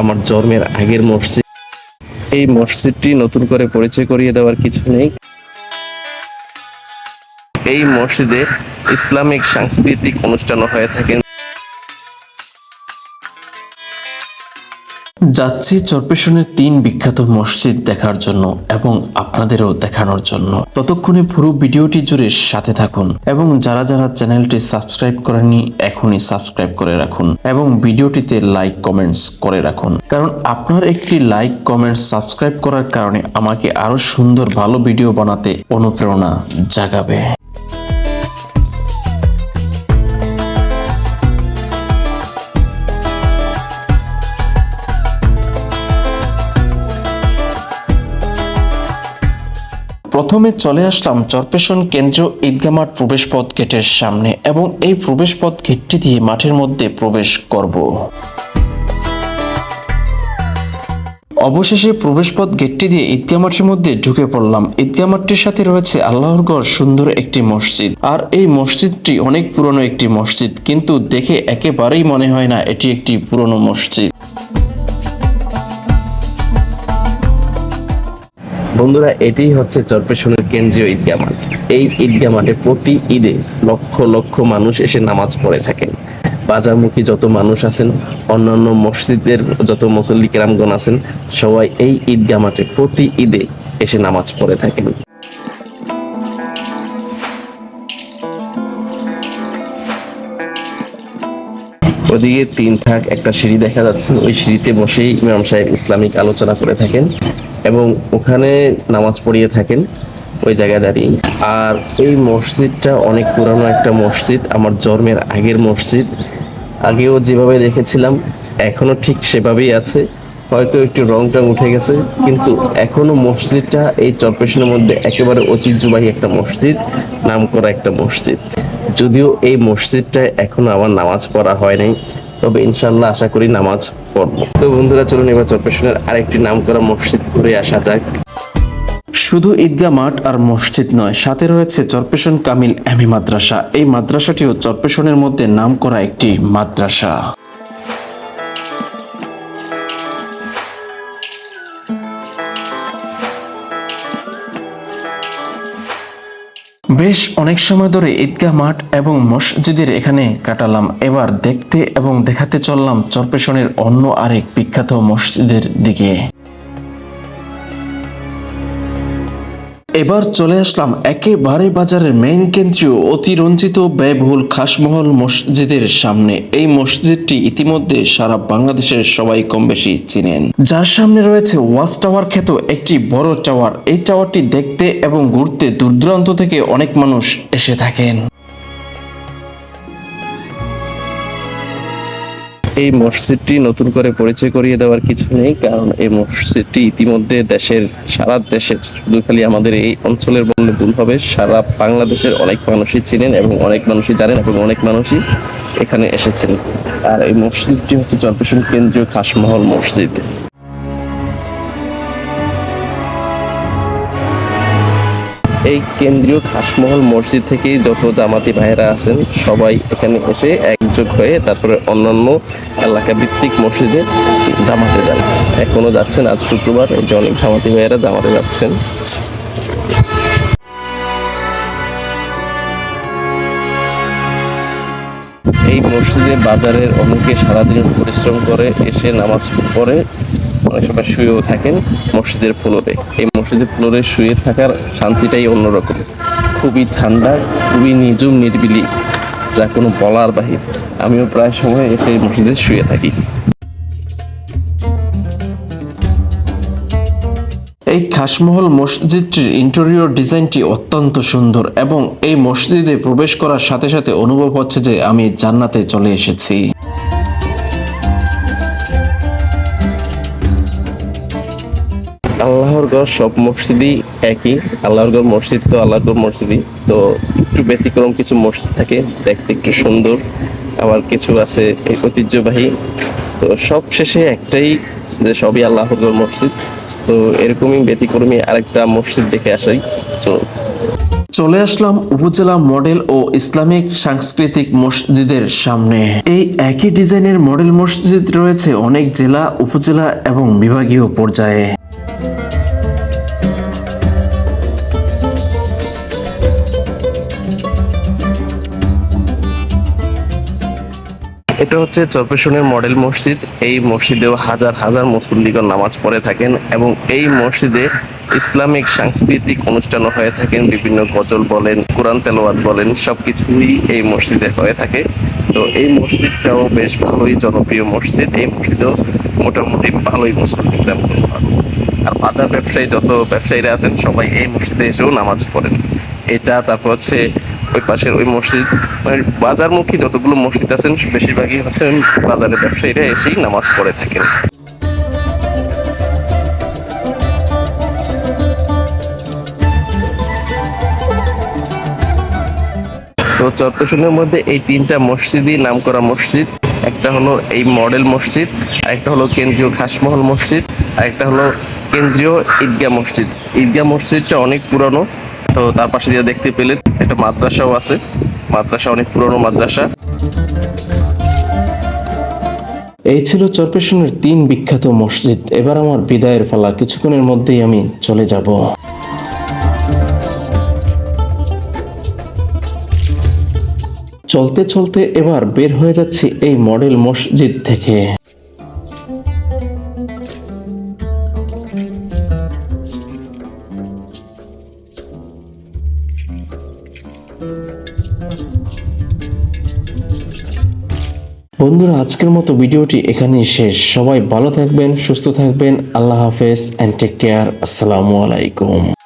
আমার জন্মের আগের মসজিদ। এই মসজিদটি নতুন করে পরিচয় করিয়ে দেওয়ার কিছু নেই। এই মসজিদে ইসলামিক সাংস্কৃতিক অনুষ্ঠানও হয়ে থাকে। যাচ্ছি চরপেশনের তিন বিখ্যাত মসজিদ দেখার জন্য এবং আপনাদেরও দেখানোর জন্য। ততক্ষণে পুরো ভিডিওটি জুড়ে সাথে থাকুন এবং যারা যারা চ্যানেলটি সাবস্ক্রাইব করেননি, এখনই সাবস্ক্রাইব করে রাখুন এবং ভিডিওটিতে লাইক, কমেন্টস করে রাখুন। কারণ আপনার একটি লাইক, কমেন্টস, সাবস্ক্রাইব করার কারণে আমাকে আরও সুন্দর ভালো ভিডিও বানাতে অনুপ্রেরণা জাগাবে। প্রথমে চলে আসলাম চরপেশন কেন্দ্র ঈদগা মাঠ প্রবেশপথ গেটের সামনে এবং এই প্রবেশপথ গেটটি দিয়ে মাঠের মধ্যে প্রবেশ করব। অবশেষে প্রবেশপথ গেটটি দিয়ে ঈদগা মাঠের মধ্যে ঢুকে পড়লাম। ঈদগা মাঠটির সাথে রয়েছে আল্লাহর গড় সুন্দর একটি মসজিদ। আর এই মসজিদটি অনেক পুরনো একটি মসজিদ, কিন্তু দেখে একেবারেই মনে হয় না এটি একটি পুরনো মসজিদ। বন্ধুরা এটি হচ্ছে চরপেশনের কেন্দ্রীয় ঈদগাহ মাঠ। এই ঈদগাহ মাঠে প্রতি ঈদে লক্ষ লক্ষ মানুষ এসে নামাজ পড়ে থাকেন। বাজারমুখী যত মানুষ আছেন, অন্যান্য মসজিদের যত মুসল্লি কেরামগণ আছেন, সবাই এই ঈদগাহ মাঠে প্রতি ঈদে এসে নামাজ পড়ে থাকেন। ওদিকে তিন থাক একটা সিঁড়ি দেখা যাচ্ছে। ওই সিঁড়িতে বসেই ইমাম সাহেব ইসলামিক আলোচনা করে থাকেন। এবং ওখানে নামাজ পড়িয়ে থাকেন ওই জায়গায় দাঁড়িয়ে। আর এই মসজিদটা অনেক পুরানো একটা মসজিদ, আমার জন্মের আগের মসজিদ। আগেও যেভাবে দেখেছিলাম, এখনও ঠিক সেভাবেই আছে। হয়তো একটু রং টং উঠে গেছে, কিন্তু এখনও মসজিদটা এই চরপেশনের মধ্যে একেবারে ঐতিহ্যবাহী একটা মসজিদ নাম করা একটা মসজিদ। যদিও এই মসজিদটায় এখনও আমার নামাজ পড়া হয় নাই তবে ইনশাল্লাহ আশা করি নামাজ পড়ব। তো বন্ধুরা, চলুন এবার চরপেশনের আরেকটি নাম করা মসজিদ ঘুরে আসা যাক। শুধু ঈদগাহ মাঠ আর মসজিদ নয়, সাথে রয়েছে চরপেশন কামিল এমি মাদ্রাসা। এই মাদ্রাসাটিও চরপেশনের মধ্যে নাম করা একটি মাদ্রাসা। বেশ অনেক সময় ধরে ঈদগাহ মাঠ এবং মসজিদের এখানে কাটালাম। এবার দেখতে এবং দেখাতে চললাম চরপেশনের অন্য আরেক বিখ্যাত মসজিদের দিকে। এবার চলে আসলাম একেবারে বাজারের মেইন কেন্দ্রীয়, অতিরঞ্জিত ব্যয়বহুল খাসমহল মসজিদের সামনে। এই মসজিদটি ইতিমধ্যে সারা বাংলাদেশের সবাই কম বেশি চিনেন। যার সামনে রয়েছে ওয়াচ টাওয়ার খ্যাত একটি বড় টাওয়ার। এই টাওয়ারটি দেখতে এবং ঘুরতে দূর দূরান্ত থেকে অনেক মানুষ এসে থাকেন। এই মসজিদটি নতুন করে পরিচয় করিয়ে দেওয়ার কিছু নেই, কারণ এই মসজিদটি ইতিমধ্যে দেশের, সারা দেশের, শুধু খালি আমাদের এই অঞ্চলের বললে ভুল হবে, সারা বাংলাদেশের অনেক মানুষই চিনেন এবং অনেক মানুষই জানেন এবং অনেক মানুষই এখানে এসেছেন। আর এই মসজিদটি হচ্ছে চরপেশন কেন্দ্রীয় খাসমহল মসজিদ। এই কেন্দ্রীয় খাসমহল মসজিদ থেকেই যত জামাতি ভাইয়েরা আছেন সবাই এখানে এসে একযোগ হয়ে তারপরে অন্যান্য এলাকা ভিত্তিক মসজিদে জামাতে যান। এখনও যাচ্ছেন আজ শুক্রবার, এই যে অনেক জামাতি ভাইয়েরা জামাতে যাচ্ছেন। এই মসজিদে বাজারের অনেকে সারাদিন পরিশ্রম করে এসে নামাজ পড়ে অনেক সময় শুয়েও থাকেন মসজিদের ফ্লোরে। এই মসজিদের ফ্লোরে শুয়ে থাকার শান্তিটাই অন্যরকম। খুবই ঠান্ডা, খুবই নিজুম নির্বিলি। যা কোনো বলার বাহির। আমিও প্রায় সময় এসে মসজিদে শুয়ে থাকি। এই খাসমহল মসজিদটির ইন্টেরিয়র ডিজাইনটি অত্যন্ত সুন্দর এবং এই মসজিদে প্রবেশ করার সাথে সাথে অনুভব হচ্ছে যে আমি জান্নাতে চলে এসেছি। আল্লাহর গড় সব মসজিদই একই। আল্লাহর গড় মসজিদ তো আল্লাহর গড় মসজিদই। তো একটু ব্যতিক্রম কিছু মসজিদ থাকে, দেখতে একটু সুন্দর। আবার কিছু আছে ঐতিহ্যবাহী। তো সব শেষে একটাই যে সবই আল্লাহর গড় মসজিদ। তো এরকমই ব্যতিক্রমী আরেকটা মসজিদ দেখে আসাই চলুন। চলে আসলাম উপজেলা মডেল ও ইসলামিক সাংস্কৃতিক মসজিদের সামনে। এই একই ডিজাইনের মডেল মসজিদ রয়েছে অনেক জেলা, উপজেলা এবং বিভাগীয় পর্যায়ে। এটা হচ্ছে চরপেশনের মডেল মসজিদ। এই মসজিদেও হাজার হাজার মুসল্লিগণ নামাজ পড়ে থাকেন এবং এই মসজিদে ইসলামিক সাংস্কৃতিক অনুষ্ঠানও হয়ে থাকেন। বিভিন্ন গজল বলেন, কোরআন তেলাওয়াত বলেন সব কিছুই এই মসজিদে হয়ে থাকে। তো এই মসজিদটাও বেশ ভালোই জনপ্রিয় মসজিদ। এই মসজিদেও মোটামুটি ভালোই মুসল্লি আর বাজার ব্যবসায়ী, যত ব্যবসায়ীরা আছেন, সবাই এই মসজিদে এসেও নামাজ পড়েন। এটা তারপর হচ্ছে ওই পাশের ওই মসজিদ মানে বাজারমুখী যতগুলো মসজিদ আছেন, বেশিরভাগই হচ্ছে বাজারের ব্যবসায়ীরা এসেই নামাজ পড়ে থাকেন। তো চরপেশনের মধ্যে এই তিনটা মসজিদই নাম করা মসজিদ। একটা হলো এই মডেল মসজিদ, আরেকটা হলো কেন্দ্রীয় খাসমহল মসজিদ, আরেকটা হলো কেন্দ্রীয় ঈদগাহ মসজিদ। ঈদগাহ মসজিদটা অনেক পুরনো তো তার পাশে দিয়ে দেখতে পেলেন একটা মাদ্রাসাও আছে। মাদ্রাসা অনেক পুরনো মাদ্রাসা। এই ছিল চরপেশনের তিন বিখ্যাত মসজিদ। এবার আমার বিদায়ের পালা। কিছুক্ষণের মধ্যেই আমি চলে যাব। চলতে চলতে এবার বের হয়ে যাচ্ছি এই মডেল মসজিদ থেকে। বন্ধুরা, আজকের মতো ভিডিওটি এখানেই শেষ। সবাই ভালো থাকবেন, সুস্থ থাকবেন। আল্লাহ হাফেজ অ্যান্ড টেক কেয়ার আসসালামু আলাইকুম।